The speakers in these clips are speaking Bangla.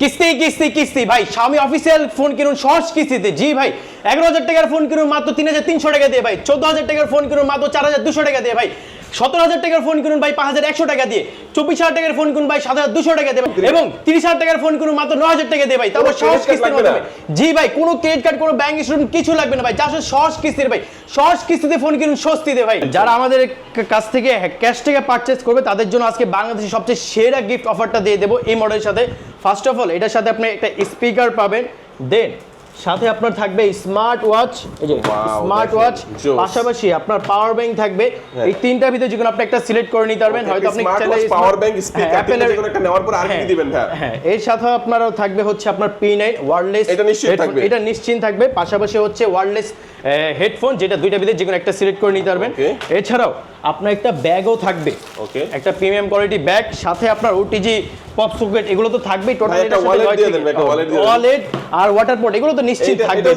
কিস্তি কিস্তি কিস্তি। ভাই, স্বামী অফিসিয়াল ফোন কিনুন, সহজ কিস্তিতে। জি, ভাই, এগারো হাজার টাকার ফোন কিনুন মাত্র তিন হাজার তিনশো টাকা দিয়ে, ভাই। চোদ্দ হাজার টাকার ফোন কিনুন মাত্র চার হাজার দুশো টাকা দিয়ে, ভাই। সতেরো হাজার টাকার ফোন কিনুন ভাই পাঁচ হাজার একশো টাকা দিয়ে। চব্বিশ হাজার টাকার ফোন কিনুন ভাই সাত হাজার দুশো টাকা ভাই। এবং তিরিশ হাজার টাকার ফোন কিনুন মাত্র ন হাজার টাকা দিয়ে ভাই। তারপর সহজ কিস্তির মাধ্যমে জি ভাই কোনো ক্রেডিট কার্ড কোনো ব্যাংক স্টুডেন্ট কিছু লাগবে না ভাই। যা সহজ কিস্তির ভাই। সহজ কিস্তিতে ফোন কিনুন স্বস্তিতে ভাই। যারা আমাদের কাছ থেকে ক্যাশ থেকে পারচেস করবে তাদের জন্য আজকে বাংলাদেশের সবচেয়ে সেরা গিফট অফারটা দিয়ে দেবো এই মডেলের সাথে। ফার্স্ট অফ অল এটার সাথে আপনি একটা স্পিকার পাবেন। দেন সাথে আপনার থাকবে স্মার্ট ওয়াচ এই যে স্মার্ট ওয়াচ পাশাপাশি আপনার পাওয়ার ব্যাংক থাকবে। হ্যাঁ। এই তিনটা ভিতরে যেকোনো আপনি একটা সিলেক্ট করে নিতে পারবেন। হয়তো আপনি চাইলে পাওয়ার ব্যাংক স্পিকার যেকোনো এর- একটা নেওয়ার পর আর কি হ্যাঁ, দিবেন হ্যাঁ। হ্যাঁ এর সাথে আপনারও থাকবে হচ্ছে আপনার পি ওয়্যারলেস ওয়ারলেস এটা নিশ্চিত থাকবে? এটা নিশ্চিত থাকবে। পাশাপাশি হচ্ছে ওয়ারলেস হেডফোন যেটা দুইটা ভিতরে যে কোনো একটা সিলেক্ট করে নিতে পারবেন। এছাড়াও আপনার একটা ব্যাগও থাকবে। ওকে একটা প্রিমিয়াম কোয়ালিটি ব্যাগ সাথে আপনার ওটিজি পপ সকেট এগুলো তো থাকবেই টোটাল দিয়ে ওয়ালেট আর ওয়াটার পোর্ট এগুলো তো নিশ্চিত থাকবে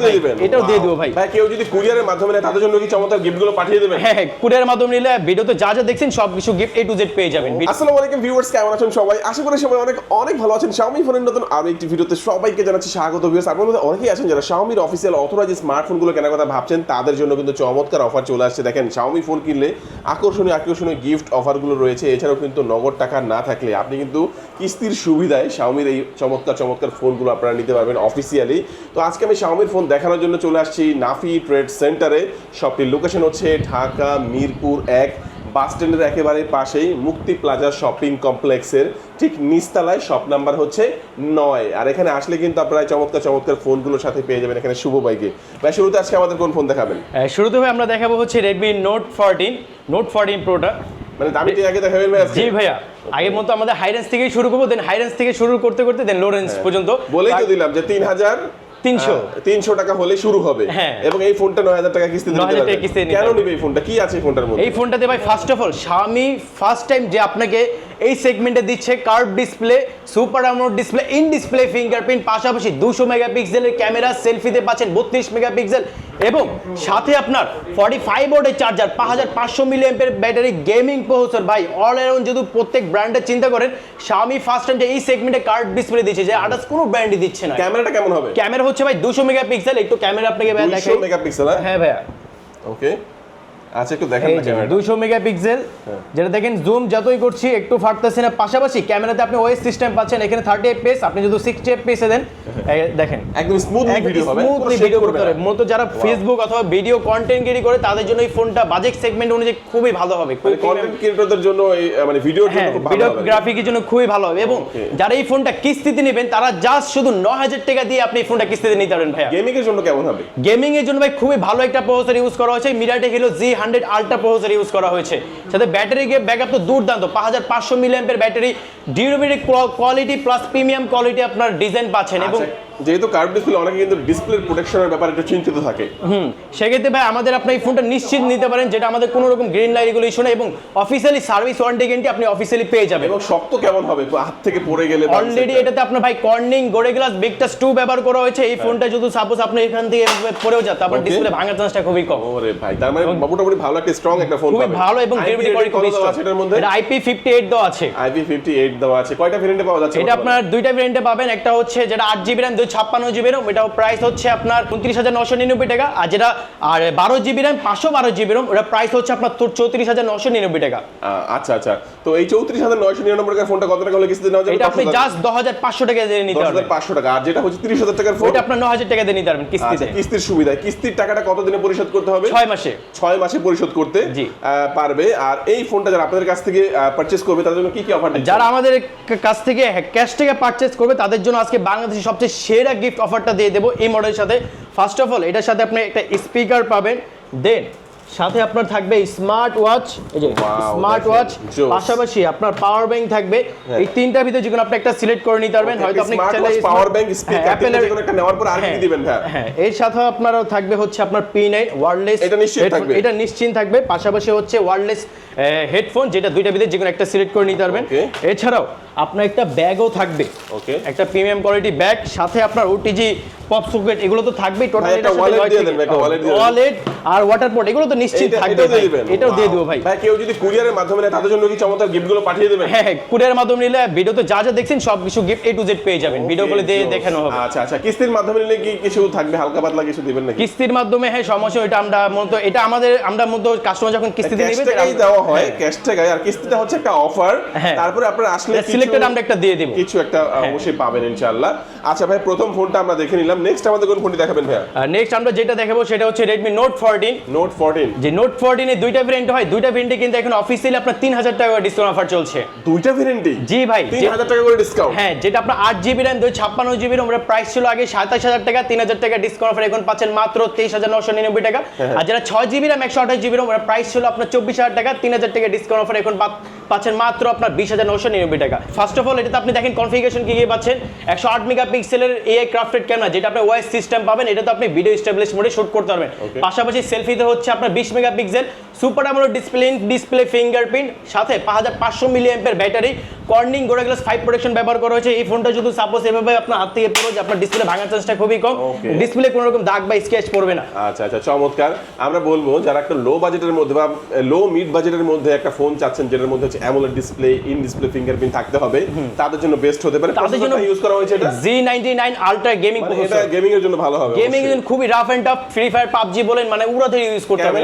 এটাও দিয়ে. দেবো ভাই। ভাই কেউ যদি কুরিয়ারের মাধ্যমে নেয় তাদের জন্য কি চমৎকার গিফটগুলো পাঠিয়ে দেবেন? হ্যাঁ হ্যাঁ কুরিয়ার মাধ্যমে নিলে ভিডিওতে যা যা দেখছেন সব কিছু গিফট এ টু জেড পেয়ে যাবেন। আসসালামু আলাইকুম ভিউয়ার্স কেমন আছেন সবাই? আশা করি সবাই অনেক অনেক ভালো আছেন। Xiaomi ফোনের নতুন আরও একটি ভিডিওতে সবাইকে জানাচ্ছি স্বাগত ভিউয়ার্স আপনাদের অনেকেই আছেন যারা Xiaomi এর অফিসিয়াল অথরাইজ স্মার্টফোনগুলো কেনার কথা ভাবছেন তাদের জন্য কিন্তু চমৎকার অফার চলে আসছে। দেখেন শাওমি ফোন কিনলে আকর্ষণীয় আকর্ষণীয় গিফট অফারগুলো রয়েছে। এছাড়াও কিন্তু নগদ টাকা না থাকলে আপনি কিন্তু কিস্তির সুবিধায় Xiaomi-র এই চমৎকার চমৎকার ফোনগুলো আপনারা নিতে পারবেন অফিসিয়ালি তো আজকে আমি Xiaomi-র ফোন দেখানোর জন্য চলে আসছি নাফি ট্রেড সেন্টারে শপটির লোকেশন হচ্ছে ঢাকা, মিরপুর এক। বাস স্ট্যান্ডের একেবারে পাশেই মুক্তি প্লাজা শপিং কমপ্লেক্সের ঠিক নিচতলায় শপ নাম্বার হচ্ছে নয়। আর এখানে আসলে কিন্তু আপনারা চমৎকার চমৎকার ফোনগুলোর সাথে পেয়ে যাবেন এখানে শুভ বাইকে। ভাই শুরুতে আজকে আমাদের কোন ফোন দেখাবেন? শুরুতে ভাই আমরা দেখাবো হচ্ছে Redmi note fourteen note fourteen প্রোটা মানে দামিটি আগে দেখাবেন ভাই আজকে? জি ভাইয়া আগের মতো আমাদের হাই রেঞ্জ থেকেই শুরু করব দেন হাই রেঞ্জ থেকে শুরু করতে করতে দেন লো রেঞ্জ পর্যন্ত। বলেই তো দিলাম যে তিন হাজার তিনশো। তিনশো টাকা হলে শুরু হবে। হ্যাঁ। এবং এই ফোনটা নয় হাজার টাকা কিস্তি 9,000 টাকা কিস্তি কেন নিবে এই ফোনটা? কি আছে এই ফোনটার মধ্যে? এই ফোনটাতে ভাই ফার্স্ট অফ অল স্বামী ফার্স্ট টাইম যে আপনাকে এই সেগমেন্টে দিচ্ছে curve display super AMOLED display in display fingerprint পাশাপাশি দুশো মেগাপিক্সেলের ক্যামেরা সেলফিতে পাচ্ছেন বত্রিশ মেগাপিক্সেল এবং সাথে আপনার ফর্টি ফাইভ ওয়াটের চার্জার পাঁচ হাজার পাঁচশো মিলিয়ামের ব্যাটারি গেমিং প্রসেসর ভাই অল অ্যারাউন্ড যদি প্রত্যেক ব্র্যান্ডের চিন্তা করেন স্বামী ফার্স্ট টাইম যে এই সেগমেন্টে কার্ড ডিসপ্লে দিচ্ছে যে আদার্স কোনো ব্র্যান্ডই দিচ্ছে না। ক্যামেরাটা কেমন হবে? ক্যামেরা হচ্ছে ভাই দুশো মেগাপিক্সেল একটু ক্যামেরা আপনাকে ভাই দেখাই। মেগাপিক্সেল হ্যাঁ? ভাইয়া। ওকে আচ্ছা একটু দেখেন ক্যামেরাটা। মেগাপিক্সেল হ্যাঁ। যেটা দেখেন জুম যতই করছি একটু ফাটতেছে না। পাশাপাশি ক্যামেরাতে আপনি ওএস সিস্টেম পাচ্ছেন এখানে থার্টি এফপিএস আপনি যদি সিক্সটি এফপিএস দেন দেখেন। একদম স্মুথলি ভিডিও হবে স্মুথলি ভিডিও করতে পারে মূলত যারা ফেসবুক অথবা ভিডিও কন্টেন্ট ক্রিয়েট করে তাদের জন্য এই ফোনটা বাজেট সেগমেন্ট অনুযায়ী খুবই ভালো হবে। মানে কন্টেন্ট ক্রিয়েটরদের জন্য মানে ভিডিওর জন্য হ্যাঁ ভিডিওগ্রাফিকের জন্য খুবই ভালো হবে। এবং যারা এই ফোনটা কিস্তিতে নেবেন তারা জাস্ট শুধু ন হাজার টাকা দিয়ে আপনি এই ফোনটা কিস্তিতে নিতে পারেন ভাইয়া। গেমিং এর জন্য কেমন হবে? গেমিং এর জন্য ভাই খুবই ভালো একটা প্রসেসর ইউজ করা হয়েছে। মিরাটে Helio G hundred ultra processor use করা হয়েছে। সাথে ব্যাটারি ব্যাকআপ তো দুর্দান্ত। পাঁচ হাজার পাঁচশো মিলিয়ামের battery durability quality plus premium quality আপনার ডিজাইন পাচ্ছেন। এবং আচ্ছা, যেহেতু কার্ভ ডিসপ্লে অনেকে কিন্তু ডিসপ্লে প্রোটেকশনের ব্যাপারে একটু চিন্তিত থাকে। হুম সেক্ষেত্রে ভাই আমাদের আপনি এই ফোনটা নিশ্চিত নিতে পারেন যেটা আমাদের কোনো রকম গ্রিন লাইট এগুলো ইস্যু নেই এবং অফিসিয়ালি সার্ভিস ওয়ারেন্টি গ্যারান্টি আপনি অফিসিয়ালি পেয়ে যাবেন। এবং শক্ত কেমন হবে? হাত থেকে পড়ে গেলে অলরেডি এটাতে আপনার ভাই Corning Gorilla Glass Victus two ব্যবহার করা হয়েছে। এই ফোনটা যদি সাপোজ আপনি এখান থেকে পড়েও যান তারপর ডিসপ্লে ভাঙার চান্সটা খুবই কম। ওরে ভাই তার মানে মোটামুটি ভালো একটা স্ট্রং একটা ফোন খুবই ভালো এবং rating কোয়ালিটি খুবই আছে এটার মধ্যে? এটা আইপি ফিফটি এইট দেওয়া আছে। আইপি ফিফটি এইট দেওয়া আছে। কয়টা ভেরিয়েন্টে পাওয়া যাচ্ছে এটা আপনার দুইটা ভেরিয়েন্টে পাবেন। একটা হচ্ছে যেটা আট জিবি র্যাম দুই ছাপ্পান্ন জিবি র্যাম এটাও প্রাইস হচ্ছে আপনার উনত্রিশ হাজার নশো নিরানব্বই টাকা। আর যেটা আর বারো জিবি র্যাম পাঁচশো বারো জিবি র্যাম ওটা প্রাইস হচ্ছে আপনার চৌত্রিশ হাজার নশো নিরানব্বই টাকা। আচ্ছা আচ্ছা। তো এই চৌত্রিশ হাজার নয়শো নিরানব্বই টাকার ফোনটা কত টাকা হলে কিস্তিতে নেওয়া যাবে এটা আপনি জাস্ট দশ হাজার পাঁচশো টাকা দিয়ে নিতে পারবেন। পাঁচশো টাকা আর যেটা হচ্ছে তিরিশ হাজার টাকার ফোন আপনার ন হাজার টাকা দিয়ে নিতে পারবেন আচ্ছা কিস্তিতে। কিস্তির সুবিধা। কিস্তির টাকাটা কতদিনে পরিশোধ করতে হবে? ছয় মাসে। ছয় মাসে পরিশোধ করতে পারবে। আর এই ফোনটা যারা আপনাদের কাছ থেকে পারচেস করবে তাদের জন্য কি কি অফার যারা আমাদের কাছ থেকে ক্যাশ থেকে পারচেস করবে তাদের জন্য আজকে বাংলাদেশের সবচেয়ে সেরা গিফট অফারটা দিয়ে দেবো এই মডেলের সাথে। ফার্স্ট অফ অল এটার সাথে আপনি একটা স্পিকার পাবেন। দেন সাথে আপনার থাকবে স্মার্ট ওয়াচ এই যে স্মার্ট ওয়াচ পাশাপাশি আপনার পাওয়ার ব্যাংক থাকবে। হ্যাঁ। এই তিনটার ভিতরে যে কোনো আপনি একটা সিলেক্ট করে নিতে পারবেন। হয়তো আপনি চাইলে পাওয়ার ব্যাংক স্পিকার এর- একটা নেওয়ার পর আর কি হ্যাঁ, দিবেন হ্যাঁ। হ্যাঁ এর সাথে আপনারও থাকবে হচ্ছে আপনার পি নাইন ওয়ারলেস এটা নিশ্চিত থাকবে? এটা নিশ্চিন্ত থাকবে। পাশাপাশি হচ্ছে ওয়ারলেস হেডফোন যেটা দুইটা ভিতরে যে কোনো একটা সিলেক্ট করে নিতে পারবেন। এছাড়াও আপনার একটা ব্যাগও থাকবে। ওকে একটা প্রিমিয়াম কোয়ালিটি ব্যাগ সাথে আপনার ওটিজি পপ সকেট এগুলো তো থাকবেই টোটাল একটা wallet দিয়ে দেন, একটা wallet দিয়ে ওয়ালেট আর ওয়াটার পট এগুলো তো নিশ্চিত থাকবে এটাও দিয়ে. দেবো ভাই। ভাই কেউ যদি কুরিয়ারের মাধ্যমে নেয় তাদের জন্য কি চমৎকার গিফটগুলো পাঠিয়ে দেবেন? হ্যাঁ হ্যাঁ কুরিয়ারের মাধ্যমে নিলে ভিডিওতে যা যা দেখছেন সব কিছু গিফট এ টু জেড পেয়ে যাবেন। ভিডিও কলে দিয়ে দেখানো হবে। আচ্ছা আচ্ছা কিস্তির মাধ্যমে নিলে কি কিছু থাকবে? হালকা পাতলা কিছু দিবেন নাকি? কিস্তির মাধ্যমে হ্যাঁ সমস্যা এটা আমরা মূলত এটা আমাদের আমরা মূলত কাস্টমার যখন কিস্তিতে ক্যাশ নেবে টাকাই দেওয়া হয় ক্যাশ টাকায় আর কিস্তিটা হচ্ছে একটা অফার হ্যাঁ। তারপরে আপনারা আসলে সিলেক্টেড আমরা একটা দিয়ে দিব। কিছু একটা হ্যাঁ। অবশ্যই পাবেন ইনশাআল্লাহ। আচ্ছা ভাই প্রথম ফোনটা আমরা দেখে নিলাম। নেক্সট আমাদের কোন ফোনটি দেখাবেন ভাইয়া? নেক্সট আমরা যেটা দেখাবো সেটা হচ্ছে রেডমি নোট ফোরটিন নোট 14 যে নোট ফোরটিনে দুইটা ভেরিয়েন্ট হয়। দুইটা ভেরিয়েন্টে কিন্তু এখন অফিসিয়ালি আপনার তিন হাজার টাকা ডিসকাউন্ট অফার চলছে। দুইটা ভেরিয়েন্টই জি ভাই তিন যে- হাজার টাকা করে ডিসকাউন্ট হ্যাঁ যেটা আপনার আট জিবি র্যাম দুই ছাপ্পান্ন জিবি র্যাম প্রাইস ছিল আগে সাতাশ হাজার টাকা তিন হাজার টাকা ডিসকাউন্ট অফার এখন পাচ্ছেন মাত্র তেইশ হাজার নশো নিরানব্বই টাকা। হ্যাঁ। আর যেটা ছয় জিবি র্যাম একশো আঠাশ জিবি র্যাম প্রাইস ছিল আপনার চব্বিশ হাজার টাকা তিন হাজার টাকা ডিসকাউন্ট অফার এখন পাচ্ছেন মাত্র আপনার বিশ হাজার নশো নিরানব্বই টাকা। ফার্স্ট অফ অল এটাতে আপনি দেখেন কনফিগারেশন কি কি পাচ্ছেন? একশো আট মেগা পিক্সেলের এআই ক্রাফটেড ক্যামেরা যেটা আপনার ওয়াইস সিস্টেম পাবেন এটাতে আপনি ভিডিও স্টেবলিশ মোডে শুট করতে পারবেন। পাশাপাশি সেলফিতে হচ্ছে আপনার বিশ mega pixel super AMOLED display display fingerprint সাথে পাঁচ হাজার পাঁচশো milli ampere battery Corning Gorilla Glass five protection ব্যবহার করা হয়েছে। এই ফোনটা যদি সাপোজ এভাবে আপনার হাত থেকে পড়ো যে আপনার ডিসপ্লে ভাঙার চান্সটা খুবই কম। ডিসপ্লে কোনো রকম দাগ বা স্কেচ পড়বে না। আচ্ছা আচ্ছা চমৎকার। আমরা বলব যারা একটা লো বাজেটের মধ্যে বা লো মিড বাজেটের মধ্যে একটা ফোন চাচ্ছেন যেটার মধ্যে হচ্ছে AMOLED display in display fingerprint থাকতে হবে। তাদের জন্য বেস্ট হতে পারে। তাদের জন্য ইউজ করা হয়েছে এটা? G ninety nine ultra gaming মানে এটা গেমিং এর জন্য ভালো হবে গেমিং অবশ্যই। খুবই rough and tough Free Fire PUBG বলেন মানে উড়া ধরে ইউজ করতে হবে?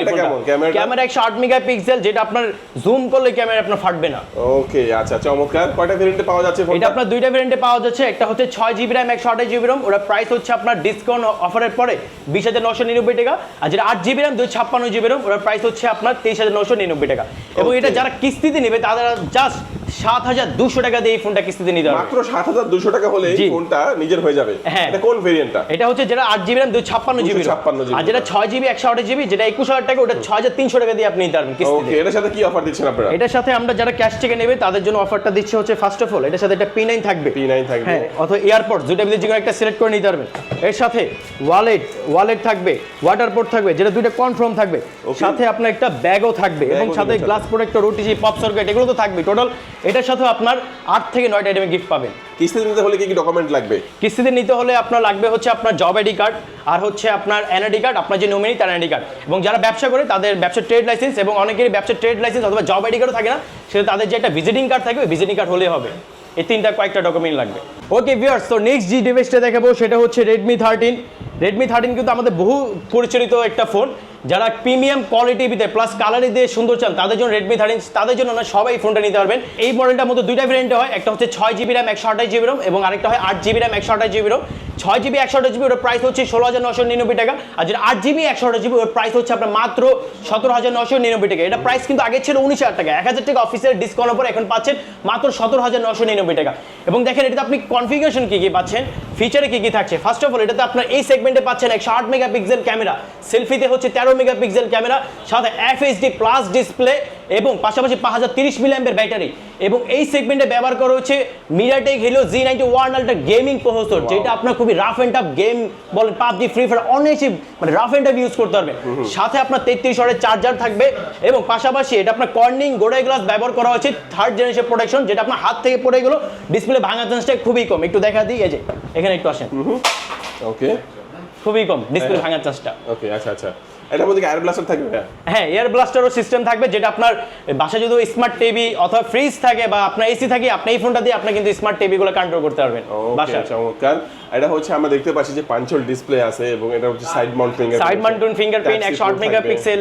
ক্যামেরা একশো আট মেগা পিক্সেল যেটা আপনার জুম করলে ক্যামেরা আপনার ফাটবে না। ওকে আচ্ছা চমৎকার। কয়টা ভেরিয়েন্টে পাওয়া যাচ্ছে ফোনটা এটা আপনার দুইটা ভেরিয়েন্টে পাওয়া যাচ্ছে। একটা হচ্ছে ছয় জিবি র্যাম একশো আঠাশ জিবি র্যাম ওটা প্রাইস হচ্ছে আপনার ডিসকাউন্ট অফারের পরে বিশ হাজার নশো নিরানব্বই টাকা। আর যেটা আট জিবি র্যাম দুই ছাপ্পান্ন জিবি র্যাম ওটার প্রাইস হচ্ছে আপনার তেইশ হাজার নশো নিরানব্বই টাকা। এবং এটা যারা কিস্তিতে নেবে তারা জাস্ট সাত হাজার দুশো টাকা দিয়ে এই ফোনটা কিস্তিতে নিতে হবে মাত্র সাত হাজার দুশো টাকা হলে এই ফোনটা নিজের হয়ে যাবে। হ্যাঁ। এটা কোন ভেরিয়েন্টটা এটা হচ্ছে যেটা আট জিবি র্যাম ছাপ্পান্ন জিবি 256 আর যেটা ছয় জিবি একশো আঠাশ জিবি যেটা একুশ হাজার টাকা ওটা ছয় হাজার তিনশো টাকা দিয়ে আপনি নিতে পারবেন কিস্তিতে। এটার সাথে কি অফার দিচ্ছেন আপনারা? এটার সাথে আমরা যারা ক্যাশ থেকে নেবে তাদের জন্য অফারটা দিচ্ছে হচ্ছে ফার্স্ট অফ অল এটার সাথে একটা পি নাইন থাকবে। P9 থাকবে। হ্যাঁ অথবা এয়ারপোর্ট দুইটা ভিতরে যে কোনো একটা সিলেক্ট করে নিতে পারবেন। এর সাথে ওয়ালেট ওয়ালেট থাকবে ওয়াটার পোর্ট থাকবে যেটা দুইটা কনফার্ম থাকবে. সাথে আপনার একটা ব্যাগও থাকবে এবং সাথে glass protector OTG pop circuit এগুলো তো থাকবে টোটাল এটার সাথে আপনার আট থেকে নয়টা আইটেমে গিফট পাবেন। কিস্তিতে নিতে হলে কি কি ডকুমেন্ট লাগবে? কিস্তিতে নিতে হলে আপনার লাগবে হচ্ছে আপনার জব আইডি কার্ড আর হচ্ছে আপনার এনআইডি কার্ড আপনার যে নমিনি তার এনআইডি কার্ড এবং যারা ব্যবসা করে তাদের ব্যবসার ট্রেড লাইসেন্স এবং অনেকেরই ব্যবসার ট্রেড লাইসেন্স অথবা জব আইডি কার্ডও থাকে না সেটা তাদের যে একটা ভিজিটিং কার্ড থাকবে ভিজিটিং কার্ড হলেই হবে। এই তিনটা কয়েকটা ডকুমেন্ট লাগবে। ওকে ভিউয়ার্স তো নেক্সট যে ডিভাইসটা দেখাবো সেটা হচ্ছে রেডমি থার্টিন রেডমি থার্টিন কিন্তু আমাদের বহু পরিচালিত একটা ফোন যারা প্রিমিয়াম কোয়ালিটি ভিতরে প্লাস কালারি দিয়ে সুন্দর চান, তাদের জন্য রেডমি থার্টিন তাদের জন্য না সবাই ফোনটা নিতে পারবেন। এই মডেলটার মধ্যে দুইটা ভ্যারিয়েন্ট হয়, একটা হচ্ছে ছয় জিবি র্যাম একশো আঠাশ জিবি রোম এবং আরেকটা হয় আট জিবি র্যাম একশো আঠাশ জিবি রোম ছয় জিবি একশো আঠাশ জিবি ওর প্রাইস হচ্ছে ষোলো হাজার নশো নিরানব্বই টাকা আর যেটা আট জিবি একশো আঠাশ জিবি ওর প্রাইস হচ্ছে আপনার মাত্র সতেরো হাজার নশো নিরানব্বই টাকা। এটা প্রাইস কিন্তু আগে ছিল উনিশ হাজার টাকা। এক হাজার টাকা অফিসের ডিসকাউন্ট উপর এখন পাচ্ছেন মাত্র সতেরো হাজার নশো নিরানব্বই টাকা। এবং দেখেন, এটাতে আপনি কনফিগারেশন কী কী পাচ্ছেন? ফিচারে কী কী থাকছে? ফার্স্ট অফ অল এটাতে আপনার এই সেগমেন্টে পাচ্ছেন একশো আট মেগা পিক্সেল ক্যামেরা সেলফিতে হচ্ছে তেরো মেগাপিক্সেল ক্যামেরা, সাথে এফ এইচডি প্লাস ডিসপ্লে এবং পাশাপাশি পাঁচ হাজার তিরিশ মিলিয়ামের ব্যাটারি। এবং এই সেগমেন্টে ব্যবহার করা হচ্ছে MediaTek Helio G ninety one ultra gaming processor যেটা আপনার খুবই রাফ অ্যান্ড টাফ গেম বলেন পাবজি ফ্রি ফায়ার অনেক মানে রাফ অ্যান্ড টাফ ইউজ করতে পারবেন সাথে আপনার তেত্রিশ ওয়াটের চার্জার থাকবে এবং পাশাপাশি এটা আপনার কর্নিং গোড়াই গ্লাস ব্যবহার করা হচ্ছে থার্ড জেনারেশন প্রোটেকশন যেটা আপনার হাত থেকে পড়ে গেলো। ডিসপ্লে ভাঙার চান্সটা খুবই কম। একটু দেখা দিই এই যে এখানে একটু আসেন। ওকে খুবই কম ডিসপ্লে। ভাঙার চান্সটা ওকে আচ্ছা আচ্ছা। এটার মধ্যে এয়ার ব্লাস্টার থাকবে? হ্যাঁ এয়ার ব্লাস্টারও সিস্টেম থাকবে যেটা আপনার বাসায় যদি স্মার্ট টিভি অথবা ফ্রিজ থাকে বা আপনার এসি থাকে আপনি এই ফোনটা দিয়ে আপনি কিন্তু স্মার্ট টিভিগুলো কন্ট্রোল করতে পারবেন বাসায়। চমৎকার। এটা হচ্ছে আমরা দেখতে পাচ্ছি যে পাঞ্চল ডিসপ্লে আছে এবং এটা হচ্ছে side mount finger side mounted fingerprint আট মেগাপিক্সেল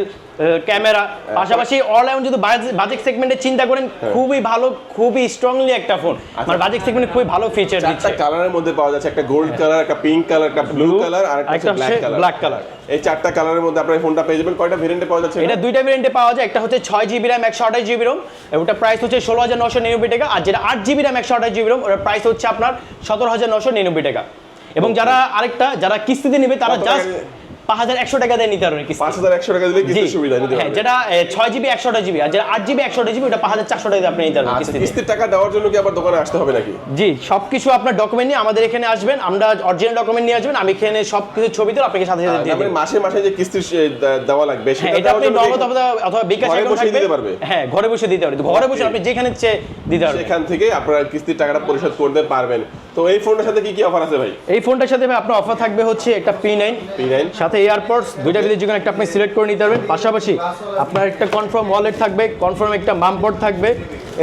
ক্যামেরা পাশাপাশি অল রাউন্ড যদি বাজেট সেগমেন্টে চিন্তা করেন হ্যাঁ। খুবই ভালো খুবই স্ট্রংলি একটা ফোন মানে বাজেট সেগমেন্টে খুবই ভালো ফিচার চারটা দিচ্ছে। কালারের মধ্যে পাওয়া যাচ্ছে একটা গোল্ড কালার একটা পিঙ্ক কালার একটা ব্লু কালার আর একটা ব্ল্যাক কালার black color। এই চারটা কালারের মধ্যে আপনার ফোনটা পেয়ে যাবেন। কয়টা ভেরিয়েন্টে পাওয়া যাচ্ছে এটা দুইটা ভেরিয়েন্টে পাওয়া যায়। একটা হচ্ছে ছয় জিবি র্যাম একশো আঠাশ জিবি রোম ওটা প্রাইস হচ্ছে ষোলো হাজার নশো নিরানব্বই টাকা। আর যেটা আট জিবি র্যাম একশো আঠাশ জিবি রোম ওটার প্রাইস হচ্ছে আপনার সতেরো হাজার নশো নিরানব্বই টাকা। এবং যারা আরেকটা যারা কিস্তিতে নেবে তারা জাস্ট পাঁচ হাজার একশো টাকা দিয়ে নিতে পারবেন পাঁচ হাজার একশো টাকা দিলে জি। সুবিধা নিতে হ্যাঁ যেটা ছয় জিবি একশোটা জিবি আর যেটা আট জিবি একশোটা জিবি ওটা পাঁচ হাজার চারশো টাকা আপনি নিতে পারবেন আচ্ছা কিস্তির টাকা দেওয়ার জন্য কি আবার দোকানে আসতে হবে নাকি? জি সবকিছু আপনার ডকুমেন্ট নিয়ে আমাদের এখানে আসবেন আমরা অরিজিনাল ডকুমেন্ট নিয়ে আসবেন আমি এখানে সবকিছু ছবি আপনাকে সাথে সাথে দিয়ে তার মানে মাসে মাসে যে কিস্তি দেওয়া লাগবে হ্যাঁ সেটা এটা দেওয়ার আপনি নগদ অথবা বিকাশ দিতে পারবে? হ্যাঁ ঘরে বসে দিতে পারবে। ঘরে বসে আপনি যেখানে ইচ্ছে দিতে পারবেন। সেখান থেকে আপনারা কিস্তির টাকাটা পরিশোধ করতে পারবেন। তো এই ফোনটার সাথে কি কি অফার আছে ভাই? এই ফোনটার সাথে ভাই আপনার অফার থাকবে হচ্ছে একটা পি নাইন P9 সাথে এয়ারপডস দুইটা ভিতরে যে একটা আপনি সিলেক্ট করে নিতে পারবেন। পাশাপাশি আপনার একটা কনফার্ম ওয়ালেট থাকবে কনফার্ম একটা মামপড থাকবে।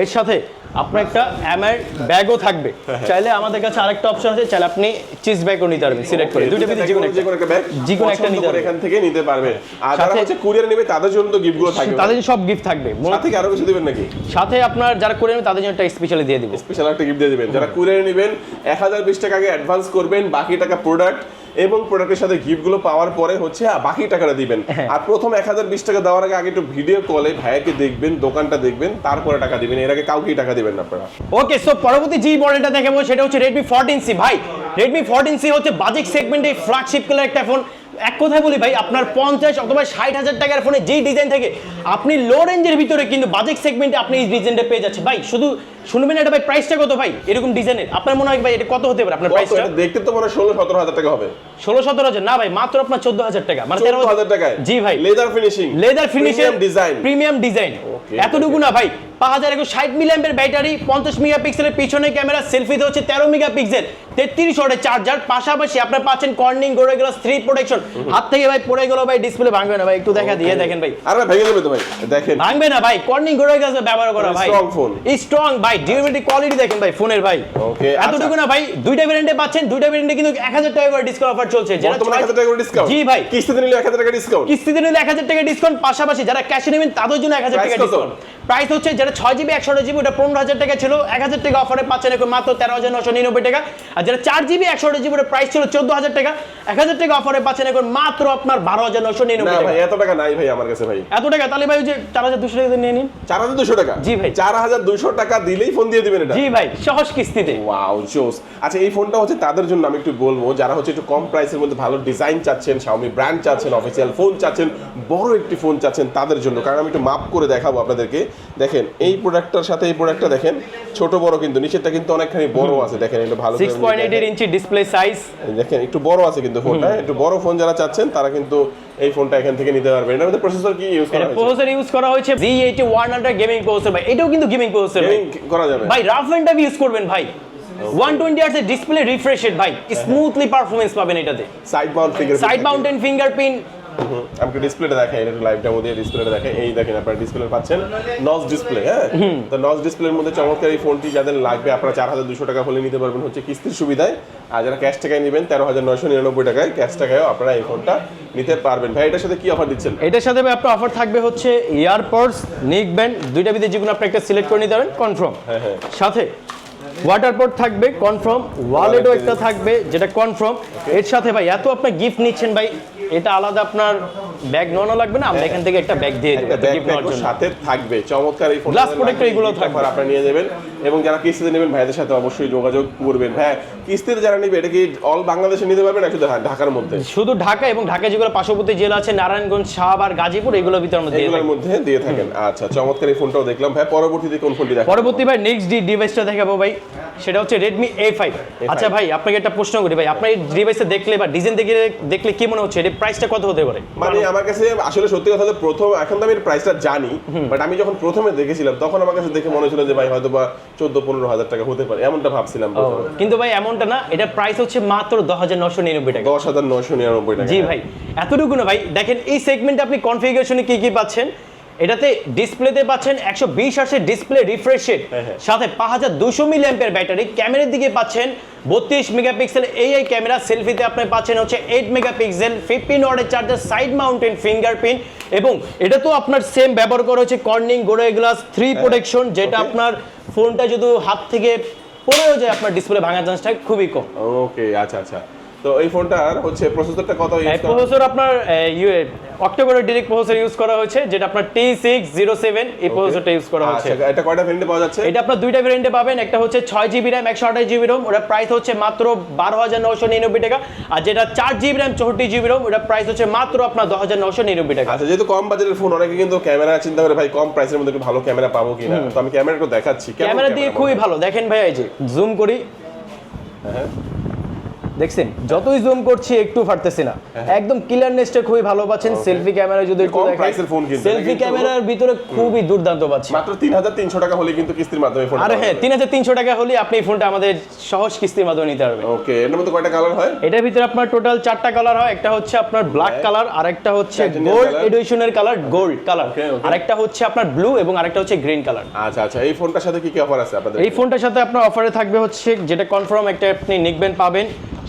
এর সাথে আপনার একটা এমআই ব্যাগও থাকবে। চাইলে আমাদের কাছে আরেকটা অপশন আছে চাইলে আপনি চিজ ব্যাগও নিতে পারবেন সিলেক্ট করে। দুইটা ভিতরে যে কোনো যে কোনো একটা ব্যাগ যে কোনো একটা নিতে করে পারবে। এখান থেকে নিতে পারবে আর যারা হচ্ছে কুরিয়ার নেবে তাদের জন্য তো গিফটগুলো থাকবে। তাদের সব গিফট থাকবে। সাথে কি আরও কিছু দিবেন নাকি? সাথে আপনার যারা করে নেবে তাদের জন্য একটা স্পেশালি দিয়ে দিব। স্পেশাল একটা গিফট দিয়ে দিবেন। যারা কুরিয়ার নেবেন এক হাজার বিশ টাকা আগে অ্যাডভান্স করবেন বাকি টাকা প্রোডাক্ট এবং প্রোডাক্টের সাথে গিফটগুলো পাওয়ার পরে হচ্ছে বাকি টাকাটা দিবেন। হ্যাঁ। আর প্রথম এক হাজার বিশ টাকা দেওয়ার আগে আগে একটু ভিডিও কলে ভাইয়াকে দেখবেন দোকানটা দেখবেন তারপরে টাকা দিবেন। এর আগে কাউকেই টাকা দিবেন না আপনারা। ওকে সো পরবর্তী যে মডেলটা দেখাবো সেটা হচ্ছে রেডমি ফোরটিন সি ভাই রেডমি ফোরটিন সি হচ্ছে বাজেট সেগমেন্টে ফ্ল্যাগশিপ কালার একটা ফোন এক কথায় বলি ভাই আপনার পঞ্চাশ অথবা ষাট হাজার টাকার ফোনে যেই ডিজাইন থাকে আপনি লো রেঞ্জের ভিতরে কিন্তু বাজেট সেগমেন্টে আপনি এই ডিজাইনটা পেয়ে যাচ্ছেন। ভাই শুধু শুনবেন এটা ভাই প্রাইসটা কত ভাই? এরকম ডিজাইনের আপনার মনে হয় ভাই এটা কত হতে পারে আপনার প্রাইসটা দেখতে তো মনে ষোলো সতেরো হাজার টাকা হবে। ষোলো সতেরো হাজার? না ভাই মাত্র আপনার চোদ্দ হাজার টাকা। মানে তেরো হাজার টাকায়? জি ভাই। Leather finishing leather finishing design premium design এতটুকু না ভাই পাঁচ হাজার একশো ষাট মিলিয়ামের ব্যাটারি পঞ্চাশ মেগাপিক্সেলের পিছনে ক্যামেরা সেলফিতে হচ্ছে তেরো মেগাপিক্সেল তেত্রিশ ওয়াটের চার্জার পাশাপাশি আপনার পাচ্ছেন কর্নিং গড়ে গেল থ্রি প্রোটেকশন হাত থেকে ভাই পড়ে গেল ভাই ডিসপ্লে ভাঙবে না ভাই একটু দেখা দিয়ে দেখেন ভাই। আর ভাই ভেঙে যাবে তো ভাই দেখেন। ভাঙবে না ভাই কর্নিং গড়ে গেছে ব্যবহার করা ভাই। Strong phone. স্ট্রং ভাই ডিউরেবিলিটি কোয়ালিটি দেখেন ভাই ফোনের ভাই। এতটুকু আচ্ছা। না ভাই দুইটা ভেরিয়েন্টে পাচ্ছেন দুইটা ভেরিয়েন্টে কিন্তু এক হাজার টাকা করে ডিসকাউন্ট অফার চলছে। এক ছয়- হাজার টাকা করে ডিসকাউন্ট জি ভাই। কিস্তিতে নিলে এক হাজার টাকা ডিসকাউন্ট কিস্তিতে নিলে এক হাজার টাকা ডিসকাউন্ট পাশাপাশি যারা ক্যাশে নেবেন তাদের জন্য এক হাজার Price টাকা ডিসকাউন্ট প্রাইস হচ্ছে যেটা ছয় জিবি একশো জিবি ওটা পনেরো হাজার টাকা ছিল এক হাজার টাকা অফারে পাচ্ছেন এখন মাত্র তেরো হাজার নশো নিরানব্বই টাকা। আর যেটা চার জিবি একশো জিবি ওটা প্রাইস ছিল চোদ্দ হাজার টাকা এক হাজার টাকা অফারে পাচ্ছেন এখন মাত্র আপনার বারো হাজার নশো না ভাই এত টাকা নাই ভাই আমার কাছে ভাই। এত টাকা? তাহলে ভাই ওই যে চার হাজার দুশো টাকা দিয়ে নিয়ে নিন। চার হাজার দুশো টাকা? জি ভাই। চার হাজার দুশো দিলেই ফোন দিয়ে দিবেন এটা? জি ভাই সহজ কিস্তিতে। ওয়াও জোস। আচ্ছা এই ফোনটা হচ্ছে তাদের জন্য আমি একটু বলব যারা হচ্ছে একটু কম প্রাইসের মধ্যে ভালো ডিজাইন চাচ্ছেন Xiaomi ব্র্যান্ড চাচ্ছেন অফিসিয়াল ফোন চাচ্ছেন বড় একটি ফোন চাচ্ছেন তাদের জন্য। কারণ আমি একটু মাপ করে দেখাবো আপনাদেরকে। দেখেন এই প্রোডাক্টটার সাথে এই প্রোডাক্টটা দেখেন ছোট বড় কিন্তু নিচেরটা কিন্তু অনেকখানি বড় আছে। দেখেন এটা ভালো করে সিক্স পয়েন্ট দেখেন। এইট ইঞ্চি ডিসপ্লে সাইজ দেখেন একটু বড় আছে কিন্তু ফোনটা একটু বড় ফোন যারা চাচ্ছেন তারা কিন্তু এই ফোনটা এখান থেকে নিতে পারবে। এটার মধ্যে প্রসেসর কি ইউজ করা হয়েছে? প্রসেসর ইউজ করা হয়েছে G eighty one hundred gaming processor ভাই। এটাও কিন্তু গেমিং প্রসেসর ভাই। করা যাবে। ভাই রাফ এন্ড টাফ ইউজ করবেন ভাই। ওয়ান টোয়েন্টি আর্স এর ডিসপ্লে রিফ্রেশেড ভাই। স্মুথলি পারফরম্যান্স পাবেন এটাতে। Side mount finger side mounted fingerprint আমাকে ডিসপ্লেটা দেখাই এটা লাইভ ডেমো দিয়ে ডিসপ্লেটা দেখাই। এই দেখেন আপনারা ডিসপ্লে পাচ্ছেন। নজ ডিসপ্লে হ্যাঁ? তো নজ ডিসপ্লের মধ্যে চমৎকার এই ফোনটি যাদের লাগবে আপনারা চার হাজার দুশো টাকা হলে নিতে পারবেন হচ্ছে কিস্তির সুবিধায়। আর যারা ক্যাশ টাকায় নেবেন তেরো হাজার নয়শো নিরানব্বই টাকায় ক্যাশ টাকায়ও আপনারা এই ফোনটা নিতে পারবেন। ভাই এটার সাথে কি অফার দিচ্ছেন? এটার সাথে আপনার অফার থাকবে হচ্ছে ইয়ারপডস নিক ব্যান্ড দুইটা ভিতরে যে কোনো আপনি একটা সিলেক্ট করে নিতে পারেন কনফার্ম হ্যাঁ হ্যাঁ। সাথে ওয়াটার পট থাকবে কনফার্ম ওয়ালেটও একটা থাকবে যেটা কনফার্ম এর সাথে ভাই এত আপনি গিফট নিচ্ছেন ভাই এটা আলাদা আপনার ব্যাগ নোনো লাগবে না? আমরা এখান থেকে একটা ব্যাগ দিয়ে দেবো গিফট সাথে থাকবে। চমৎকার এই Glass protector এগুলো থাকবে। আপনি নিয়ে যাবেন এবং যারা কিস্তিতে নেবেন ভাইদের সাথে অবশ্যই যোগাযোগ করবেন। হ্যাঁ কিস্তিতে যারা নেবে এটা কি অল বাংলাদেশে নিতে পারবেন না শুধু ঢাকার মধ্যে? শুধু ঢাকা এবং ঢাকা যেগুলো পার্শ্ববর্তী জেলা আছে নারায়ণগঞ্জ শাহবাগ গাজীপুর এগুলোর ভিতরে আমরা এগুলোর মধ্যে দিয়ে থাকেন। আচ্ছা চমৎকার এই ফোনটাও দেখলাম। ভাই পরবর্তীতে কোন ফোনটি দেখা পরবর্তী ভাই নেক্সট ডি ডিভাইসটা দেখাবো ভাই। সেটা হচ্ছে রেডমি এ ফাইভ আচ্ছা ভাই আপনাকে একটা প্রশ্ন করি ভাই আপনার এই ডিভাইসে দেখলে বা ডিজাইন দেখে দেখলে কি মনে হচ্ছে? এর প্রাইসটা কত হতে পারে? মানে আমার কাছে আসলে সত্যি কথা হলো প্রথম এখন তো আমি প্রাইসটা জানি বাট আমি যখন প্রথমে দেখেছিলাম তখন আমার কাছে দেখে মনে হচ্ছিল যে ভাই হয়তো বা চোদ্দ পনেরো হাজার টাকা হতে পারে এমনটা ভাবছিলাম কিন্তু ভাই এমনটা না এটা প্রাইস হচ্ছে মাত্র দশ হাজার নশো নিরানব্বই টাকা। দশ হাজার নয়শো নিরানব্বই টাকা। জি ভাই এতটুকু না ভাই দেখেন এই সেগমেন্টে আপনি কনফিগারেশনে কি কি পাচ্ছেন? এটাতে ডিসপ্লেতে পাচ্ছেন একশো বিশ আর্সের ডিসপ্লে রিফ্রেশেড হ্যাঁ, হ্যাঁ। সাথে পাঁচ হাজার দুশো মিলি অ্যাম্পের ব্যাটারি। ক্যামেরার দিকে পাচ্ছেন বত্রিশ মেগাপিক্সেল এই এই ক্যামেরা। সেলফিতে আপনি পাচ্ছেন হচ্ছে এইট মেগাপিক্সেল ফিফটিন ওয়ার্ডের চার্জার সাইড মাউন্টেন ফিঙ্গারপ্রিন্ট এবং এটা তো আপনার সেম ব্যবহার করা হচ্ছে Corning Gorilla glass three protection যেটা আপনার ফোনটা যদি হাত থেকে পড়েও যায় আপনার ডিসপ্লে ভাঙার চান্সটা খুবই কম। ওকে আচ্ছা আচ্ছা। তো এই ফোনটার হচ্ছে প্রসেসরটা কত ইউজ করা? প্রসেসর আপনার ইউএ অক্টোবরের ডিরেক্ট প্রসেসর ইউজ করা হয়েছে যেটা আপনার টি সিক্স জিরো সেভেন এই প্রসেসরটা ইউজ করা হয়েছে আচ্ছা এটা কয়টা ভেরিয়েন্টে পাওয়া যাচ্ছে? এটা আপনার দুইটা ভেরিয়েন্টে পাবেন একটা হচ্ছে ছয় জিবি র্যাম একশো আঠাশ জিবি রোম ওটা প্রাইস হচ্ছে মাত্র বারো হাজার নশো নিরানব্বই টাকা আর যেটা চার জিবি র্যাম চৌষট্টি জিবি রোম ওটা প্রাইস হচ্ছে মাত্র আপনার দশ হাজার নশো নিরানব্বই টাকা। আচ্ছা যেহেতু কম বাজেটের ফোন অনেকে কিন্তু ক্যামেরা চিন্তা করে ভাই কম প্রাইসের মধ্যে একটু ভালো ক্যামেরা পাবো কিনা তো আমি ক্যামেরাটা দেখাচ্ছি। ক্যামেরা দিয়ে খুবই ভালো। দেখেন ভাই এই যে জুম করি। হ্যাঁ। দেখছেন যতই জুম করছি একটু ফাটতেছি না। একদম ক্লিয়ারনেসটা খুবই ভালো পাচ্ছেন সেলফি ক্যামেরা যদি একটু দেখেন সেলফি ক্যামেরার ভিতরে খুবই দুর্দান্ত পাচ্ছি। মাত্র তিন হাজার তিনশো টাকা হলে কিন্তু কিস্তির মাধ্যমে ফোন আরে হ্যাঁ তিন হাজার তিনশো টাকা হলে আপনি এই ফোনটা আমাদের সহজ কিস্তির মাধ্যমে নিতে পারবেন। ওকে এর মধ্যে কয়টা কালার হয়? এটার ভিতরে আপনার টোটাল চারটা কালার হয় একটা হচ্ছে আপনার ব্ল্যাক কালার আর একটা হচ্ছে gold এডিশনের colour gold colour Okay, okay. আর একটা হচ্ছে আপনার ব্লু এবং আরেকটা হচ্ছে গ্রিন কালার আচ্ছা আচ্ছা এই ফোনটার সাথে কি কি অফার আছে আপনাদের এই ফোনটার সাথে আপনার অফারে থাকবে হচ্ছে যেটা কনফার্ম একটা আপনি নিকবেন পাবেন।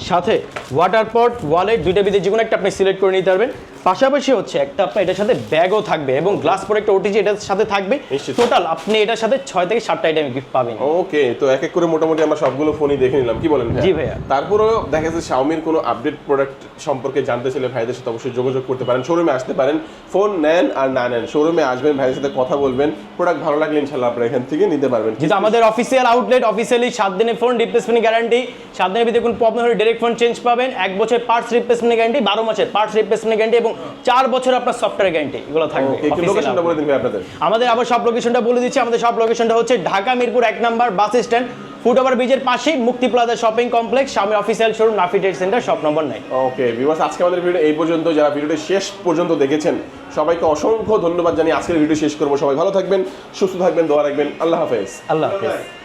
সাথে ওয়াটার পট ওয়ালেট দুইটা ভিতরে যে কোনো একটা আপনি সিলেক্ট করে নিতে পারবেন। পাশাপাশি হচ্ছে একটা আপনার এটার সাথে ব্যাগও থাকবে এবং গ্লাস পরে একটা ওটিজি এটার সাথে থাকবে। টোটাল আপনি এটার সাথে ছয় থেকে সাতটা আইটেম গিফট পাবেন। ওকে তো এক এক করে মোটামুটি আমরা সবগুলো ফোনই দেখে নিলাম। কি বলেন জি ভাইয়া। তারপরেও দেখা যাচ্ছে শাওমির কোনো আপডেট প্রোডাক্ট সম্পর্কে জানতে চাইলে ভাইদের সাথে অবশ্যই যোগাযোগ করতে পারেন। শোরুমে আসতে পারেন। ফোন নেন আর না নেন শোরুমে আসবেন ভাইদের সাথে কথা বলবেন। প্রোডাক্ট ভালো লাগলে ইনশাল্লাহ আপনারা এখান থেকে নিতে পারবেন। যেহেতু আমাদের অফিসিয়াল আউটলেট অফিসিয়ালি সাত দিনের ফোন রিপ্লেসমেন্ট গ্যারান্টি সাত দিনের ভিতরে কোনো প্রবলেম হলে ডাইরেক্ট ফোন চেঞ্জ পাবেন। এক বছর পার্টস রিপ্লেসমেন্ট গ্যারান্টি বারো মাসের পার্টস রিপ্লেসমেন্ট গ্যারান্টি এবং চার বছর আপনার সফটওয়্যার গ্যারান্টি এগুলো থাকবে। আমাদের আবার সব লোকেশনটা বলে দিচ্ছি। আমাদের সব লোকেশনটা হচ্ছে ঢাকা মিরপুর এক number bus stand foot over ব্রিজের পাশেই মুক্তি প্লাজা শপিং কমপ্লেক্স স্বামী official showroom Nafi trade centre shop number নাই ওকে ভিউয়ার্স আজকে আমাদের ভিডিও এই পর্যন্ত। যারা ভিডিওটি শেষ পর্যন্ত দেখেছেন সবাইকে অসংখ্য ধন্যবাদ জানিয়ে আজকের ভিডিও শেষ করব। সবাই ভালো থাকবেন সুস্থ থাকবেন দোয়া রাখবেন। আল্লাহ হাফেজ। আল্লাহ হাফেজ।